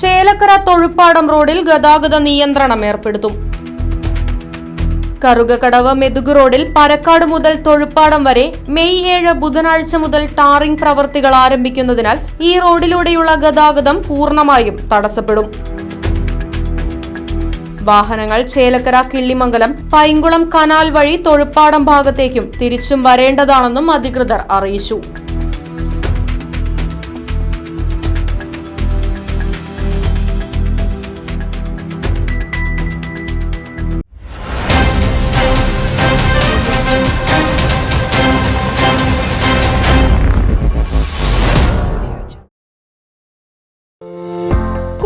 Chelakkara Thozhuppadam റോഡിൽ ഗതാഗത നിയന്ത്രണം ഏർപ്പെടുത്തും. കറുകക്കടവ് മെതുക് റോഡിൽ പരക്കാട് മുതൽ തൊഴുപ്പാടം വരെ മെയ് ഏഴ് ബുധനാഴ്ച മുതൽ ടാറിംഗ് പ്രവർത്തികൾ ആരംഭിക്കുന്നതിനാൽ ഈ റോഡിലൂടെയുള്ള ഗതാഗതം പൂർണമായും തടസ്സപ്പെടും. വാഹനങ്ങൾ ചേലക്കര കിള്ളിമംഗലം പൈങ്കുളം കനാൽ വഴി തൊഴുപ്പാടം ഭാഗത്തേക്കും തിരിച്ചും വരേണ്ടതാണെന്നും അധികൃതർ അറിയിച്ചു.